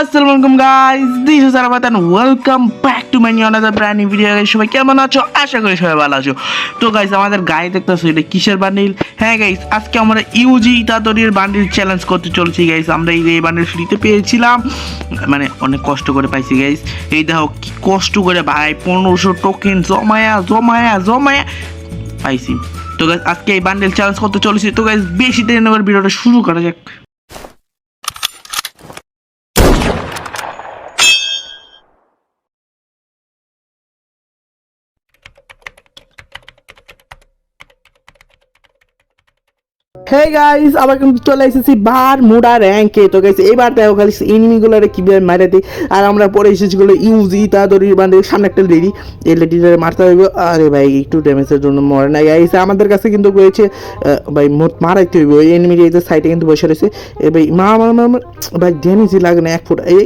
আসসালামু আলাইকুম guys this is Arafat and welcome back to my new another brand new video guys সবাই কেমন আছো? আশা করি সবাই ভালো আছো। তো গাইস আমাদের গায়ে দেখতেছো, এটা কিসের বান্ডিল? হ্যাঁ গাইস আজকে আমরা ইউজি ইতাদরির বান্ডিল চ্যালেঞ্জ করতে চলছি গাইস আমরা এই এই বান্ডিল ফ্রিতে পেয়েছিলাম মানে অনেক কষ্ট করে পাইছি গাইস এই দেখো, কি কষ্ট করে, ভাই, পনেরোশো টোকেন জমায়া জমায়া জমায়া পাইছি। তো গাইস আজকে এই বান্ডেল চ্যালেঞ্জ করতে চলেছি। তো গাইস বেশি দেরি ভিডিওটা শুরু করা যাক। হে গাইস আবার কিন্তু চলে এসেছি বার মুডা র্যাঙ্কে। তো গাইস এবার দেখো খালি এনিমিগুলোরে কীভাবে মারে দিই। আর আমরা পরে এসেছি গুলো ইউজি তাড়াতাড়ি মানে সামনে একটা লেডি এই লেডিটারে মারতে হইব আরে ভাই একটু ড্যামেজের জন্য মরে না গাইস আমাদের কাছে কিন্তু রয়েছে ভাই মোট মারাইতে হইব। এই এনিমি এই সাইডে কিন্তু বসে রয়েছে। এ ভাই মা মা মা মা, ভাই ড্যামেজই লাগে না এক ফুট। এই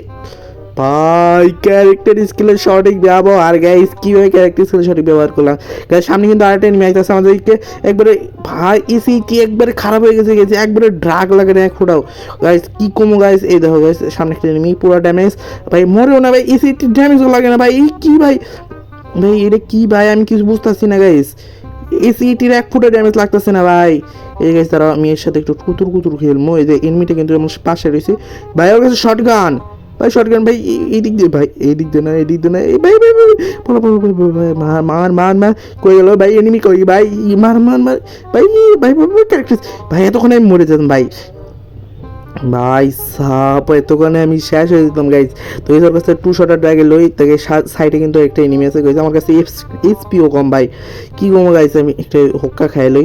ভাই ক্যারেক্টার স্কিলের সঠিক ব্যবহার গাইস কীভাবে ক্যারেক্টার স্কিলের সঠিক ব্যবহার করলাম? গাইস সামনে কিন্তু আরেকটা এনিমি আসতেছে আমাদেরকে একবারে, ভাই ইসি কি একবারে খারাপ হয়ে গেছে গেছে একবারে ড্রাগ লাগে না এক ফোটাও গাইস কি কমো গাইস এই দেখো গাইস সামনে একটা এনিমি পুরো ড্যামেজ ভাই, মরেও না, ভাই ইসি ড্যামেজও লাগে না, ভাই, এই কি, ভাই? ভাই, এটা কি, ভাই? আমি কিছু বুঝতেছি না গাইস এসিটির এক ফুটে ড্যামেজ লাগতেছে না, ভাই। এই গাইস তারা আমি এর সাথে একটু কুতুর কুতুর খেলব। এই যে এনিমিটা কিন্তু আমার পাশে রয়েছে। ভাই, ওর কাছে শর্ট গান ভাই শর্ট গান ভাই এই- দিক দিয়ে ভাই এই দিক দিয়ে না এই দিক দিয়ে না এই ভাই ভাই ভাই বলো বলো বলো, ভাই মার মার মার মার কই গেল ভাই এনিমি কই ভাই মার মার মার ভাই ভাই ভাই ভাই ক্যারেক্টার ভাই এতক্ষণে আমি মরে যেতাম ভাই ভাই সাপ এতক্ষণে আমি শেষ হয়ে যেতাম গাইজ তো এই কাছে টু শটার ড্রাগে লই তাকে সাইডে কিন্তু একটা এনিমি আছে গাইজ আমার কাছে এইচপিও কম ভাই কি কম গাইছে আমি একটা হোক্কা খাই লই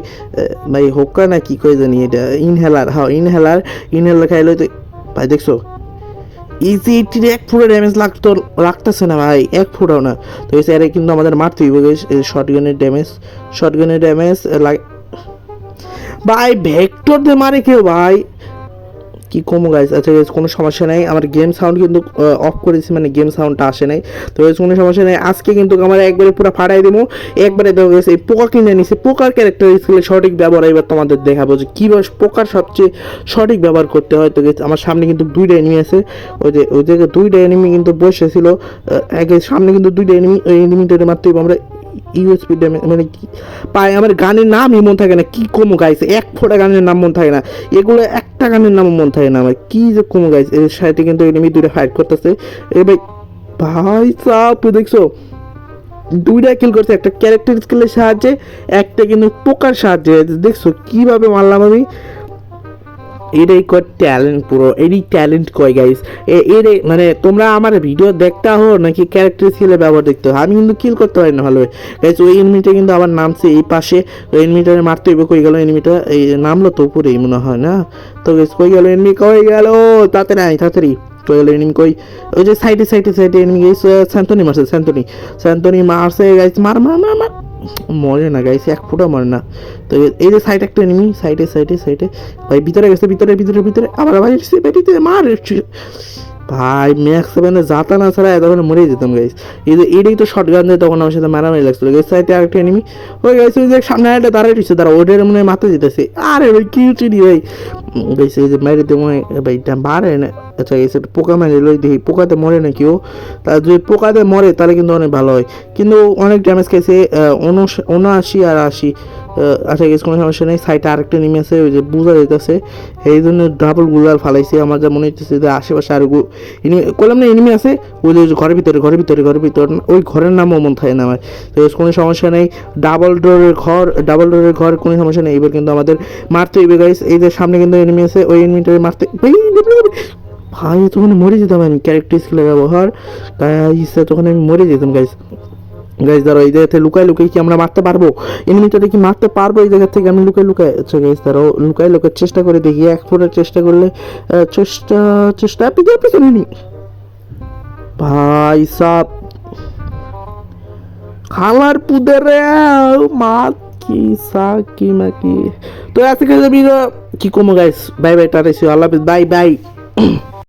ভাই হোক্কা না কি কই জানি এটা ইনহেলার হ্যাঁ ইনহেলার ইনহেলার খাই লই তো ভাই দেখছ ইজি এইটির এক ফুটো ড্যামেজ লাগতো, লাগতেছে না ভাই, এক ফুটাও না। তো এই স্যারে কিন্তু আমাদের মারতে হইব শর্ট গানের ড্যামেজ শর্ট গানের ড্যামেজ লাগে ভাই ভেক্টর দিয়ে মারে কেউ ভাই। কি কমো গাইস আচ্ছা guys, কোনো সমস্যা নাই। আমার গেম সাউন্ড কিন্তু অফ করেছি মানে গেম সাউন্ডটা আসে নাই। তো guys, কোনো সমস্যা নেই। আজকে কিন্তু আমার একবারে পুরো ফাটাই দেবো। একবারে দেখো গেছে এই পোকা কিনে নিছে পোকার ক্যারেক্টার স্কিলে সঠিক ব্যবহার এবার তোমাদের দেখাবো যে কীভাবে পোকার সবচেয়ে সঠিক ব্যবহার করতে হয়। তো guys, আমার সামনে কিন্তু দুইটা এনিমি আছে। ওই যে ওই জায়গায় দুইটা এনিমি কিন্তু বসেছিল। একে সামনে কিন্তু দুইটা এনিমি ওই মারতে হইবো। আমরা ইউএসপি মানে পায় আমার গানের নামই মন থাকে না, কি কমো গাইছে, এক ফোঁটা গানের নাম মন থাকে না, এগুলো একটা গানের নাম মন থাকে না আমার, কি যে কমো গাইছে এর সাথে কিন্তু এনিমি দুইটা ফাইট করতেছে, এ ভাই ভাই সাপ, দেখছ, দুইটা কিল করছে, একটা ক্যারেক্টার স্কিলের সাহায্যে, একটা কিন্তু পোকার সাহায্যে, দেখছ কীভাবে মারলাম আমি এটাই কয় ট্যালেন্ট পুরো, এরই ট্যালেন্ট কয় গাইস এর মানে তোমরা আমার ভিডিও দেখতে হো নাকি ক্যারেক্টার স্কিলের ব্যবহার দেখতে আমি কিন্তু কিল করতে পারি না ভালোভাবে গাইস ওই এনিমিটা কিন্তু আবার নামছে এই পাশে। ওই এনিমিটারে মারতে হইবে, কই গেল এনিমিটা এই নামলো তো উপরেই মনে হয় না? তো গাইস কই গেল এনিমি কই গেল? তাড়াতাড়ি আয়, তাড়াতাড়ি। গেল এনিমি কই? ওই যে সাইডে সাইডে সাইডে এনিমি গাইস স্যান্তনি মারছে স্যান্তনি স্যান্তনি মারছে গাইস মার মার মার মার। মরে না গাইছে এক ফুটা মরে না। তো এই যে সাইড একটা এনিমি সাইডে সাইডে সাইডে ভাই, ভিতরে গেছে, ভিতরে ভিতরে ভিতরে। আবার ভাই এসছে, বেটিতে মার ভাই ম্যাক্স সেভেনে যাতা না ছাড়া এতক্ষণ মরে যেতাম গাইস এই যে, এটাই তো শর্ট গান দিয়ে তখন আমার সাথে মারামারি লাগছিল গাইস সাইডে আরেকটা এনিমি ওই গাইস ওই যে সামনে একটা দাঁড়াই রয়েছে তারা ওইটার মনে হয় মাথা যেতেছে। আরে ভাই, কি চিনি, ভাই? গাইস এই যে মেরে ভাই এটা মারে না আচ্ছা একটা পোকা মেরে লই দেখি পোকাতে মরে না কেউ তার যদি পোকাতে মরে তাহলে কিন্তু অনেক ভালো হয় কিন্তু অনেক ড্যামেজ খাইছে উনআশি আর আশি আচ্ছা গেছে কোনো সমস্যা নেই সাইডে আরেকটা নেমে আছে, ওই যে বুঝা যেতেছে এই জন্য ডাবলগুলার ফালাইছে, আমার যা মনে হচ্ছে যে আশেপাশে আর কলাম না এনিমি আছে, ওই যে ঘরের ভিতরে ঘরের ভিতরে ঘরের ভিতরে, ওই ঘরের নামও মন থাকে না আমার। তো কোনো সমস্যা নেই ডাবল ডোরের ঘর ডাবল ডোরের ঘর, কোনো সমস্যা নেই। এবার কিন্তু আমাদের মারতে হইবে গাইস এই যে সামনে কিন্তু এনিমি আছে, ওই এনিমিটারে মারতে ভাই তখন মরে যেতাম আমি ক্যারেক্টার ব্যবহার। তখন আমি মরে যেতাম গাইজ দাঁড়াও, এই জায়গা থেকে লুকায় কি আমরা মারতে পারব? এনিমিটারে কি মারতে পারব? এই জায়গা থেকে আমি আচ্ছা গাইজ লুকাই চেষ্টা করে দেখি, এক ফোটার চেষ্টা করলে চেষ্টা চেষ্টা পিছনে পিছনে। ভাই, সাপ। খালার পুদের মা সা কি তো আজকে ভিডিও কি কমো গাইস বাই বাই টাটা আল্লাহ হাফিজ বাই বাই